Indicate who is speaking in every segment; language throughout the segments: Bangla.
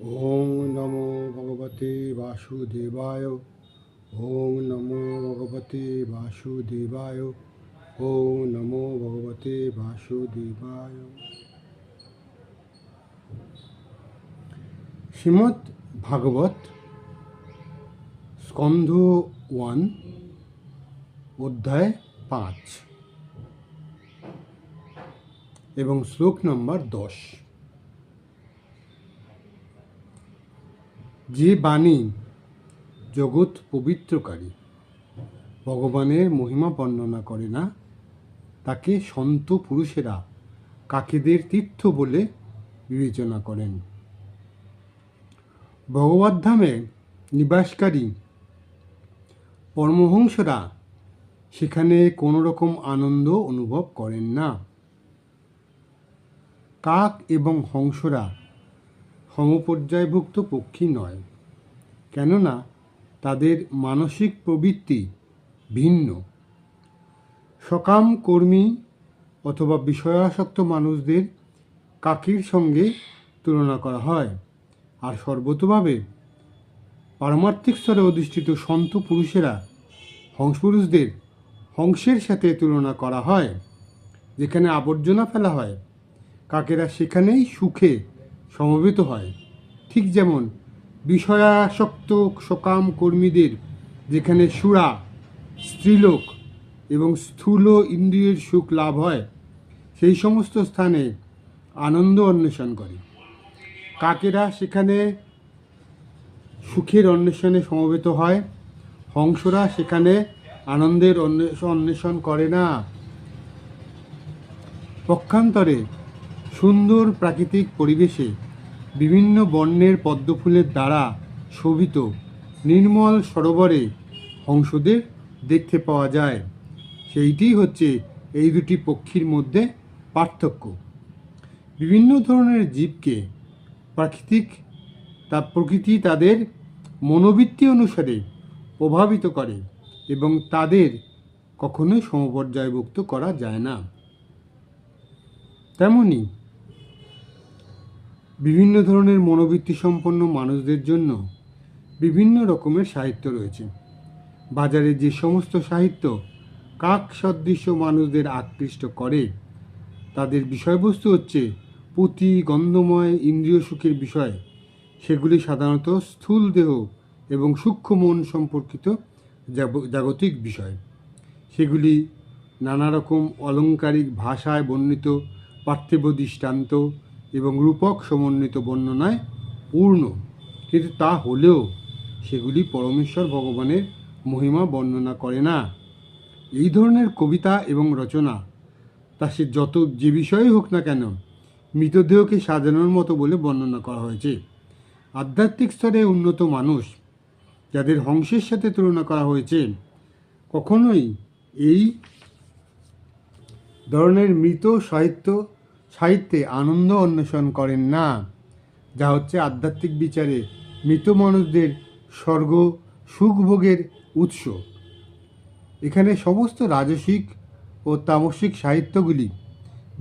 Speaker 1: ওং নমো ভগবতে বাসুদেবায় ওং নমো ভগবতে বাসুদেবায় ওং নমো ভগবতে বাসুদেবায়। শ্রীমৎ ভাগবত স্কন্ধ ওয়ান, অধ্যায় পাঁচ, এবং শ্লোক নম্বর দশ। যে বাণী জগৎ পবিত্রকারী, ভগবানের মহিমা বর্ণনা করে না, তাকে সন্ত পুরুষেরা কাকেদের তীর্থ বলে বিবেচনা করেন। ভগবদ্ধামে নিবাসকারী পরমহংসরা সেখানে কোনো রকম আনন্দ অনুভব করেন না। কাক এবং হংসরা সমপর্যায়ভুক্ত পক্ষী নয়। কেননা, তাদের মানসিক প্রবৃত্তি ভিন্ন। সকাম কর্মী অথবা বিষয়াসক্ত মানুষদের কাকির সঙ্গে তুলনা করা হয়। আর সর্বতভাবে পারমার্থিক স্তরে অধিষ্ঠিত সন্ত পুরুষেরা হংসপুরুষদের হংসের সাথে তুলনা করা হয়, যেখানে আবর্জনা ফেলা হয়। কাকেরা সেখানেই সুখে সমবেত হয়। ঠিক যেমন বিষয়াসক্ত সকাম কর্মীদের, যেখানে সুরা, স্ত্রীলোক এবং স্থূল ইন্দ্রিয়ের সুখ লাভ হয়, সেই সমস্ত স্থানে আনন্দ অন্বেষণ করে। কাকেরা সেখানে সুখের অন্বেষণে সমবেত হয়, হংসরা সেখানে আনন্দের অন্বেষ- অন্বেষণ করে না। পক্ষান্তরে সুন্দর প্রাকৃতিক পরিবেশে বিভিন্ন বর্ণের পদ্মফুলের দ্বারা শোভিত নির্মল সরোবরে হংসদের দেখতে পাওয়া যায়। সেইটি হচ্ছে এই দুটি পক্ষীর মধ্যে পার্থক্য। বিভিন্ন ধরনের জীবকে প্রাকৃতিক তা প্রকৃতি তাদের মনোবৃত্তি অনুসারে প্রভাবিত করে এবং তাদের কখনোই সমপর্যায়ভুক্ত করা যায় না। তেমনি বিভিন্ন ধরনের মনোবৃত্তি সম্পন্ন মানুষদের জন্য বিভিন্ন রকমের সাহিত্য রয়েছে। বাজারে যে সমস্ত সাহিত্য কাক সদৃশ্য মানুষদের আকৃষ্ট করে, তাদের বিষয়বস্তু হচ্ছে পুঁতি গন্ধময়, ইন্দ্রিয় সুখের বিষয়। সেগুলি সাধারণত স্থূল দেহ এবং সূক্ষ্ম মন সম্পর্কিত জাগ- জাগতিক বিষয়। সেগুলি নানা রকম অলংকারিক ভাষায় বর্ণিত, পার্থিব দৃষ্টান্ত এবং রূপক সমন্বিত বর্ণনায় পূর্ণ। কিন্তু তা হলেও সেগুলি পরমেশ্বর ভগবানের মহিমা বর্ণনা করে না। এই ধরনের কবিতা এবং রচনা, তা সে যত যে বিষয়ই হোক না কেন, মৃতদেহকে সাজানোর মতো বলে বর্ণনা করা হয়েছে। আধ্যাত্মিক স্তরে উন্নত মানুষ যাদের হংসের সাথে তুলনা করা হয়েছে, কখনোই এই ধরনের মৃত সাহিত্য সাহিত্যে আনন্দ অন্বেষণ করেন না। যা হচ্ছে আধ্যাত্মিক বিচারে মৃত মানুষদের স্বর্গ, সুখভোগের উৎস। এখানে সমস্ত রাজসিক ও তামসিক সাহিত্যগুলি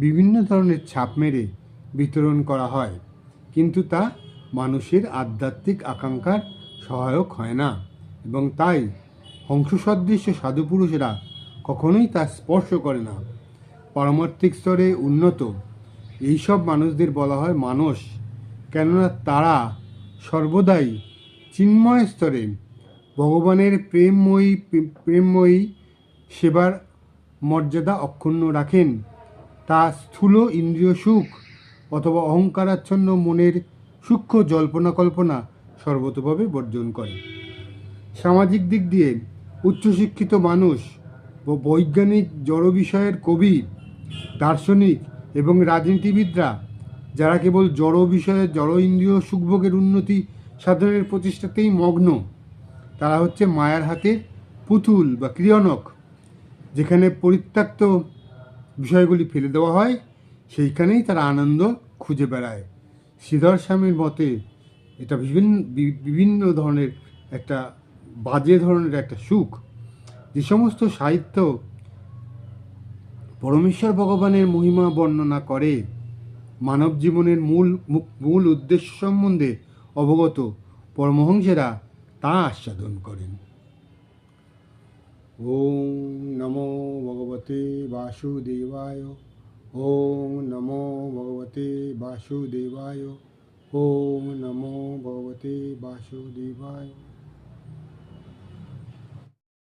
Speaker 1: বিভিন্ন ধরনের ছাপ মেরে বিতরণ করা হয়, কিন্তু তা মানুষের আধ্যাত্মিক আকাঙ্ক্ষার সহায়ক হয় না এবং তাই হংসসদৃশ্য সাধুপুরুষেরা কখনোই তা স্পর্শ করে না। পারমার্থিক স্তরে উন্নত এইসব মানুষদের বলা হয় মানস কেননা তারা সর্বদাই চিন্ময় স্তরে ভগবানের প্রেমময়ী প্রেমময়ী সেবার মর্যাদা অক্ষুণ্ণ রাখেন। তা স্থূল ইন্দ্রিয় সুখ অথবা অহংকারাচ্ছন্ন মনের সূক্ষ্ম জল্পনা কল্পনা সর্বতভাবে বর্জন করে। সামাজিক দিক দিয়ে উচ্চশিক্ষিত মানুষ ও বৈজ্ঞানিক জড় বিষয়ের কবি, দার্শনিক এবং রাজনীতিবিদরা, যারা কেবল জড় বিষয়ে, জড় ইন্দ্রিয় সুখভোগের উন্নতি সাধনের প্রচেষ্টাতেই মগ্ন, তারা হচ্ছে মায়ার হাতের পুতুল বা ক্রিয়নক, যেখানে পরিত্যক্ত বিষয়গুলি ফেলে দেওয়া হয়, সেইখানেই তারা আনন্দ খুঁজে বেড়ায়। শ্রীধর স্বামীর মতে, এটা বিভিন্ন বিভিন্ন ধরনের একটা, বাজে ধরনের একটা সুখ। যে সমস্ত সাহিত্য পরমেশ্বর ভগবানের মহিমা বর্ণনা করে, মানব জীবনের মূল মূল উদ্দেশ্য সম্বন্ধে অবগত পরমহংসেরা তা আস্বাদন করেন। ওম নমো ভগবতে বাসুদেবায়, ওম নমো ভগবতে বাসুদেবায়, ওম নমো ভগবতে বাসুদেবায়।